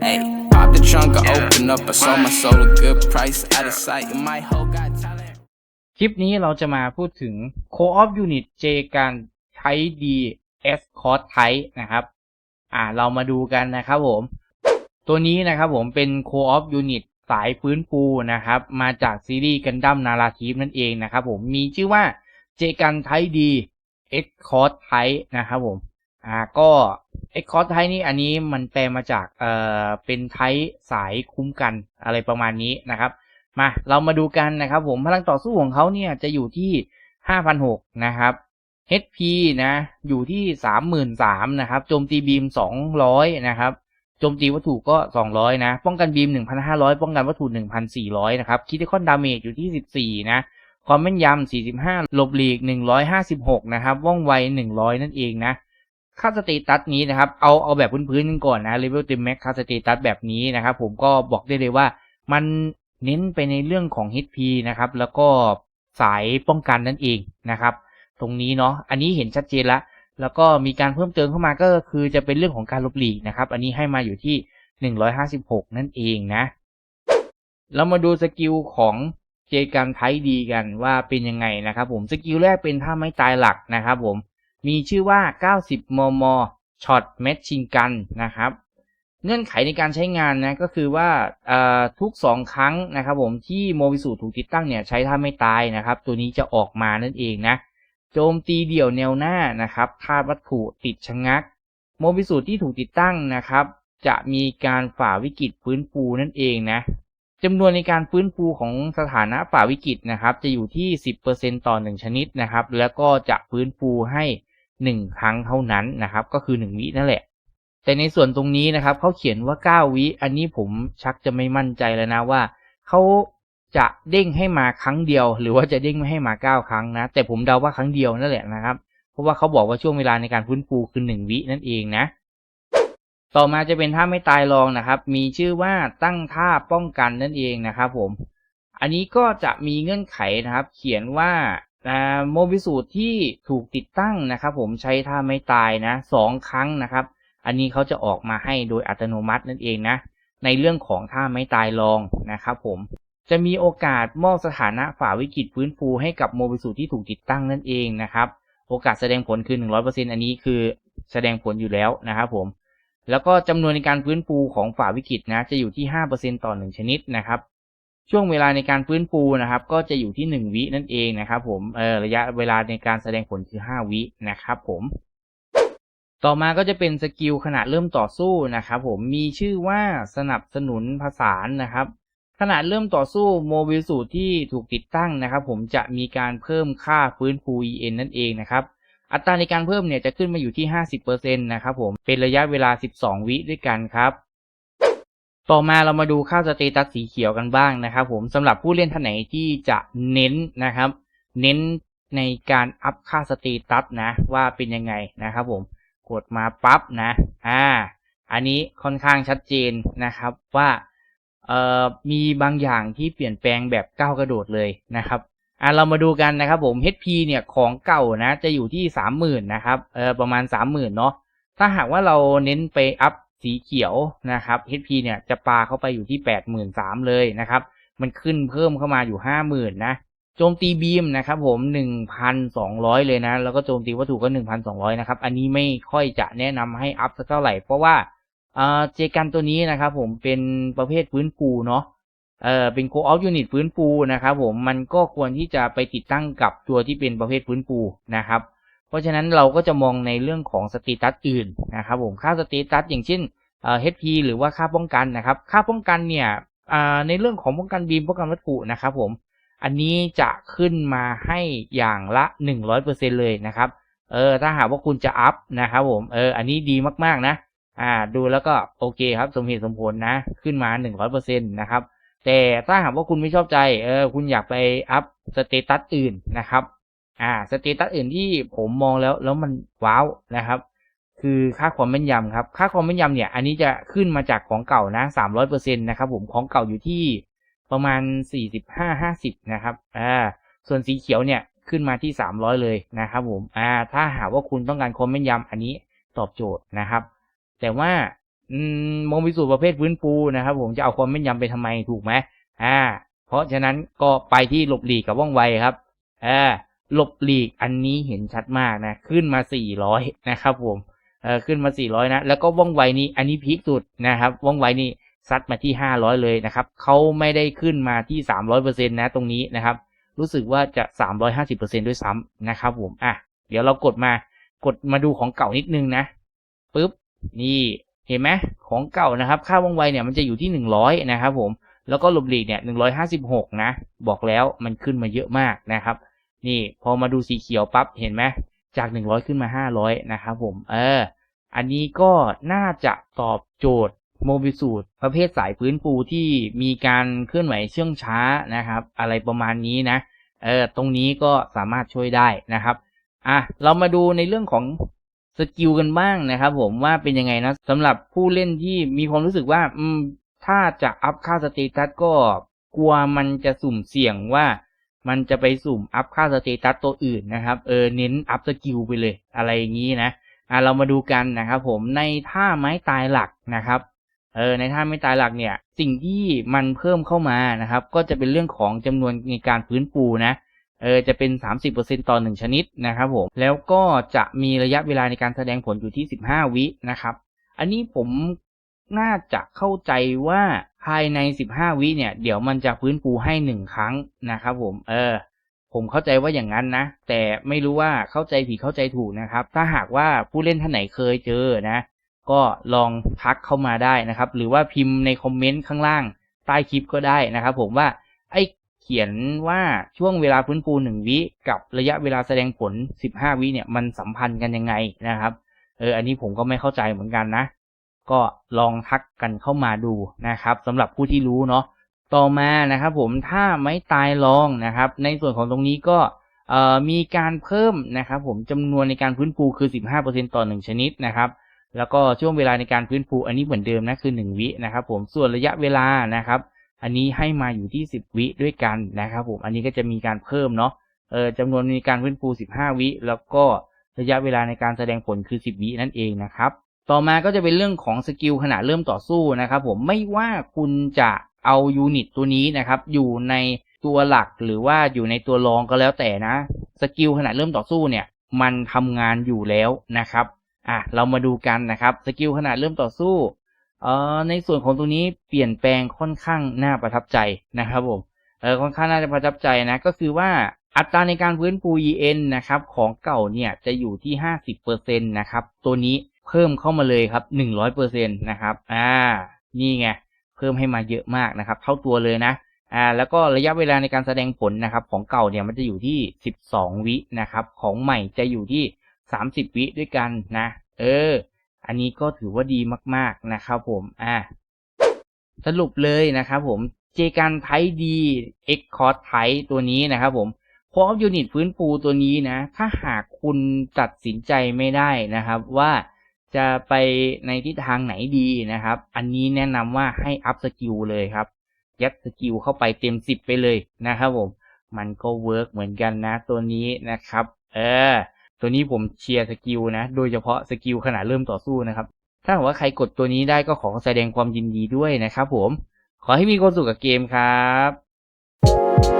Hey, pop the trunk, I open up. I sold my soul a good price. Out of sight, and my hoe got talent. คลิปนี้เราจะมาพูดถึง Co-op Unit J การใช้ D S Cost Type นะครับ อ่า เรามาดูกันนะครับผม ตัวนี้นะครับผมเป็น Co-op Unit สายฟื้นฟูนะครับ มาจากซีรีส์กันดั้มนาราทีฟนั่นเองนะครับผม มีชื่อว่า J กันไท D S Cost Type นะครับผม อ่าก็ S Cost Type นี่อันนี้มันแปลมาจากเอ่อเป็นไทสายคุ้มกันอะไรประมาณนี้นะครับ มาเรามาดูกันนะครับ ผมพลังต่อสู้ของเขาเนี่ยจะอยู่ที่5,600นะครับ HP นะอยู่ที่33,000นะครับโจมตีบีม200นะครับโจมตีวัตถุก็ 200 นะ ป้องกันบีม 1,500 ป้องกันวัตถุ 1,400 นะครับ คิดคอนดาเมจอยู่ที่ 14 นะ ความแม่นยำ 45 หลบหลีก 156 นะครับ ว่องไว 100 นั่นเองนะ ค่าสเตตัสนี้นะครับเอาเอาแบบพื้นๆกันก่อนนะเลเวลเต็มแม็กค่าสเตตัสแบบนี้นะครับ ผมก็บอกได้เลยว่ามันเน้นไปในเรื่องของ HP นะครับ แล้วก็สายป้องกันนั่นเองนะครับ ตรงนี้เนาะอันนี้เห็นชัดเจนละ แล้วก็มีการเพิ่มเติมเข้ามาก็คือจะเป็นเรื่องของการลบหลีกนะครับ อันนี้ให้มาอยู่ที่ 156 นั่นเองนะเรามาดูสกิลของเจกันไทดีกันว่าเป็นยังไงนะครับ ผมสกิลแรกเป็นท่าไม้ตายหลักนะครับ ผม มีชื่อว่า 90 มม ช็อตแมชชิงกันนะครับ เงื่อนไขในการใช้งานนะก็คือว่าทุก 2 ครั้งนะครับผมที่โมบิสูถูกติดตั้งเนี่ยใช้ท่าไม่ตายนะครับ ตัวนี้จะออกมานั่นเองนะ โจมตีเดี่ยวแนวหน้านะครับธาตุวัตถุติดชะงัก โมบิสูที่ถูกติดตั้งนะครับ จะมีการฝ่าวิกฤตฟื้นฟูนั่นเองนะจำนวนในการฟื้นฟูของสถานะฝ่าวิกฤตนะครับ จะอยู่ที่ 10%ต่อ 1 ชนิดนะครับ แล้วก็จะฟื้นฟูให้ 1 ครั้งเท่านั้นนะครับ ก็คือ 1 วินั่นแหละ แต่ในส่วนตรงนี้นะครับเขาเขียนว่า 9 วิ อันนี้ผมชักจะไม่มั่นใจแล้วนะว่าเขาจะเด้งให้มาครั้งเดียว หรือว่าจะเด้งไม่ให้มา 9 ครั้งนะ แต่ผมเดาว่าครั้งเดียวนั่นแหละนะครับ เพราะว่าเขาบอกว่าช่วงเวลาในการฟื้นฟูคือ 1 วินั่นเองนะ ต่อมาจะเป็นท่าไม่ตายรองนะครับ มีชื่อว่าตั้งท่าป้องกันนั่นเองนะครับ ผม อันนี้ก็จะมีเงื่อนไขนะครับ เขียนว่า โมบิสูตรที่ถูกติดตั้งนะครับ ผมใช้ท่าไม่ตายนะสองครั้งนะครับ อันนี้เขาจะออกมาให้โดยอัตโนมัตินั่นเองนะ ในเรื่องของท่าไม่ตายรองนะครับผมจะมีโอกาสมอบสถานะฝ่าวิกฤตฟื้นฟูให้กับโมบิสูตรที่ถูกติดตั้งนั่นเองนะครับโอกาสแสดงผลคือ 100%อันนี้คือแสดงผลอยู่แล้วนะครับผมแล้วก็จำนวนในการฟื้นฟูของฝ่าวิกฤตนะจะอยู่ที่ 5%ต่อ 1 ชนิดนะครับ ช่วงเวลาในการฟื้นฟูนะครับ ก็จะอยู่ที่ 1 วินั่นเองนะครับ ผมเออระยะเวลาในการแสดงผลคือ 5 วินะครับผม ต่อมาก็จะเป็นสกิลขณะเริ่มต่อสู้นะครับผมมีชื่อว่าสนับสนุนผสานนะครับขณะเริ่มต่อสู้โมบิลสูตรที่ถูกติดตั้งนะครับ ผมจะมีการเพิ่มค่าฟื้นฟู EN นั่นเองนะครับ อัตราในการเพิ่มเนี่ยจะขึ้นมาอยู่ที่ 50%นะครับผมเป็นระยะเวลา 12 วิด้วยกันครับ ต่อมาเรามาดูค่าสเตตัสสีเขียวกันบ้างนะครับ ผมสำหรับผู้เล่นท่านไหนที่จะเน้นนะครับ เน้นในการอัพค่าสเตตัสนะว่าเป็นยังไงนะครับ ผมกดมาปั๊บนะอ่าอันนี้ค่อนข้างชัดเจนนะครับว่าเอ่อมีบางอย่างที่เปลี่ยนแปลงแบบก้าวกระโดดเลยนะครับอ่าเรามาดูกันนะครับผม HP เนี่ยของเก่านะจะอยู่ที่สามหมื่นนะครับเออประมาณสามหมื่นเนาะถ้าหากว่าเราเน้นไปอัพ สีเขียวนะครับ HP เนี่ยจะปาเข้าไปอยู่ที่แปดหมื่นสามเลยนะครับ มันขึ้นเพิ่มเข้ามาอยู่ห้าหมื่นนะโจมตีบีมนะครับผมหนึ่งพันสองร้อยเลยนะ แล้วก็โจมตีวัตถุก็หนึ่งพันสองร้อยนะครับ อันนี้ไม่ค่อยจะแนะนำให้อัพสักเท่าไหร่ เพราะว่าเอ่อเจกันตัวนี้นะครับผมเป็นประเภทฟื้นฟูเนาะเอ่อเป็น co op unit ฟื้นฟูนะครับผมมันก็ควรที่จะไปติดตั้งกับตัวที่เป็นประเภทฟื้นฟูนะครับ เพราะฉะนั้นเราก็จะมองในเรื่องของสเตตัสอื่นนะครับผมค่าสเตตัสอย่างเช่นเอ่อ HP หรือว่าค่าป้องกันนะครับ ค่าป้องกันเนี่ยในเรื่องของป้องกันบีมป้องกันวัตถุนะครับผมอันนี้จะขึ้นมาให้อย่างละ 100%เลยนะครับเออถ้าหากว่าคุณจะอัพนะครับผมเอออันนี้ดีมากๆนะอ่าดูแล้วก็โอเคครับสมเหตุสมผลนะ ขึ้นมา 100%นะครับแต่ถ้าหากว่าคุณไม่ชอบใจเออคุณอยากไปอัพสเตตัสอื่นนะครับ อ่าสเตตัสอื่นที่ผมมองแล้วแล้วมันว้าวนะครับ คือค่าความแม่นยำครับ ค่าความแม่นยำเนี่ยอันนี้จะขึ้นมาจากของเก่านะสามร้อยเปอร์เซ็นตนะครับผมของเก่าอยู่ที่ประมาณสี่สิบห้าห้าสิบนะครับอ่าส่วนสีเขียวเนี่ยขึ้นมาที่สามร้อยเลยนะครับผมอ่าถ้าหากว่าคุณต้องการความแม่นยำอันนี้ตอบโจทย์นะครับ แต่ว่าอืมโมบิสูตรประเภทฟื้นฟูนะครับ ผมจะเอาความแม่นยำไปทำไมถูกไหมอ่า เพราะฉะนั้นก็ไปที่หลบหลีกกับว่องไวครับอ่า หลบหลีกอันนี้เห็นชัดมากนะ ขึ้นมา 400 นะครับผมเออขึ้นมา 400 นะ แล้วก็ว่องไวนี้อันนี้พีคสุดนะครับว่องไวนี่ซัดมาที่ 500 เลยนะครับเขาไม่ได้ขึ้นมาที่ 300%นะตรงนี้นะครับ รู้สึกว่าจะ 350%ด้วยซ้ำนะครับผมอะเดี๋ยวเรากดมากดมาดูของเก่านิดนึงนะปึ๊บนี่เห็นไหมของเก่านะครับ ค่าว่องไวเนี่ยมันจะอยู่ที่ 100 นะครับผมแล้วก็หลบหลีกเนี่ย 156 นะ บอกแล้วมันขึ้นมาเยอะมากนะครับ นี่พอมาดูสีเขียวปั๊บเห็นไหมจาก 100 ขึ้นมา 500 นะครับผม เออ อันนี้ก็น่าจะตอบโจทย์โมบิสูตรประเภทสายพื้นปูที่มีการเคลื่อนไหวเชื่องช้านะครับ อะไรประมาณนี้นะ เออ ตรงนี้ก็สามารถช่วยได้นะครับ อะ เรามาดูในเรื่องของสกิลกันบ้างนะครับผมว่าเป็นยังไงนะสำหรับผู้เล่นที่มีความรู้สึกว่า อืม ถ้าจะอัพค่าสเตตัสก็กลัวมันจะสุ่มเสี่ยงว่า มันจะไปสุ่มอัพค่าสเตตัสตัวอื่นนะครับ เออเน้นอัพสกิลไปเลย อะไรอย่างนี้นะอะเรามาดูกันนะครับผมในท่าไม้ตายหลักนะครับเออในท่าไม้ตายหลักเนี่ย สิ่งที่มันเพิ่มเข้ามานะครับ ก็จะเป็นเรื่องของจำนวนในการฟื้นฟูนะเออจะเป็น 30%ต่อหนึ่งชนิดนะครับผมแล้วก็จะมีระยะเวลาในการแสดงผลอยู่ที่ 15 วินะครับ อันนี้ผม น่าจะเข้าใจว่าภายใน 15 วิเนี่ย เดี๋ยวมันจะฟื้นฟูให้หนึ่งครั้งนะครับผม เออ ผมเข้าใจว่าอย่างนั้นนะ แต่ไม่รู้ว่าเข้าใจผิดเข้าใจถูกนะครับ ถ้าหากว่าผู้เล่นท่านไหนเคยเจอนะ ก็ลองทักเข้ามาได้นะครับ หรือว่าพิมพ์ในคอมเมนต์ข้างล่างใต้คลิปก็ได้นะครับ ผมว่า ไอเขียนว่าช่วงเวลาฟื้นฟูหนึ่งวิกับระยะเวลาแสดงผล 15 วิเนี่ยมันสัมพันธ์กันยังไงนะครับ เออ อันนี้ผมก็ไม่เข้าใจเหมือนกันนะ ก็ลองทักกันเข้ามาดูนะครับสำหรับผู้ที่รู้เนาะต่อมานะครับผมถ้าไม่ตายลองนะครับ ในส่วนของตรงนี้ก็มีการเพิ่มนะครับผมจำนวนในการฟื้นฟูคือ 15%ต่อ 1 ชนิดนะครับแล้วก็ช่วงเวลาในการฟื้นฟูอันนี้เหมือนเดิมนะคือ 1 วินะครับผมส่วนระยะเวลานะครับ อันนี้ให้มาอยู่ที่ 10 วิด้วยกันนะครับผมอันนี้ก็จะมีการเพิ่มเนาะเออจำนวนในการฟื้นฟู 15 วิ แล้วก็ระยะเวลาในการแสดงผลคือ 10 วินั่นเองนะครับ ต่อมาก็จะเป็นเรื่องของสกิลขณะเริ่มต่อสู้นะครับ ผมไม่ว่าคุณจะเอายูนิตตัวนี้นะครับ อยู่ในตัวหลักหรือว่าอยู่ในตัวรองก็แล้วแต่นะสกิลขณะเริ่มต่อสู้เนี่ย มันทำงานอยู่แล้วนะครับอะเรามาดูกันนะครับสกิลขณะเริ่มต่อสู้เอ่อในส่วนของตรงนี้เปลี่ยนแปลงค่อนข้างน่าประทับใจนะครับผมเออค่อนข้างน่าจะประทับใจนะก็คือว่าอัตราในการฟื้นฟู EN นะครับของเก่าเนี่ยจะอยู่ที่ 50%นะครับตัวนี้ เพิ่มเข้ามาเลยครับ100%นตนะครับอ่านี่ไงเพิ่มให้มาเยอะมากนะครับ เท่าตัวเลยนะอ่าแล้วก็ระยะเวลาในการแสดงผลนะครับ ของเก่าเนี่ยมันจะอยู่ที่ 12 วินะครับ ของใหม่จะอยู่ที่ 30 วิด้วยกันนะ เออ อันนี้ก็ถือว่าดีมากๆนะครับผมอ่าสรุปเลยนะครับผมเจกันไทดีเอ็กคอร์ไทตัวนี้นะครับผมพร้อมยูนิตฟื้นฟูตัวนี้นะ ถ้าหากคุณตัดสินใจไม่ได้นะครับว่า จะไปในทิศทางไหนดีนะครับ อันนี้แนะนำว่าให้อัพสกิลเลยครับ ยัดสกิลเข้าไปเต็มสิบไปเลยนะครับผม มันก็เวิร์กเหมือนกันนะตัวนี้นะครับ เออ ตัวนี้ผมเชียร์สกิลนะ โดยเฉพาะสกิลขณะเริ่มต่อสู้นะครับ ถ้าหากว่าใครกดตัวนี้ได้ก็ขอแสดงความยินดีด้วยนะครับผม ขอให้มีความสุขกับเกมครับ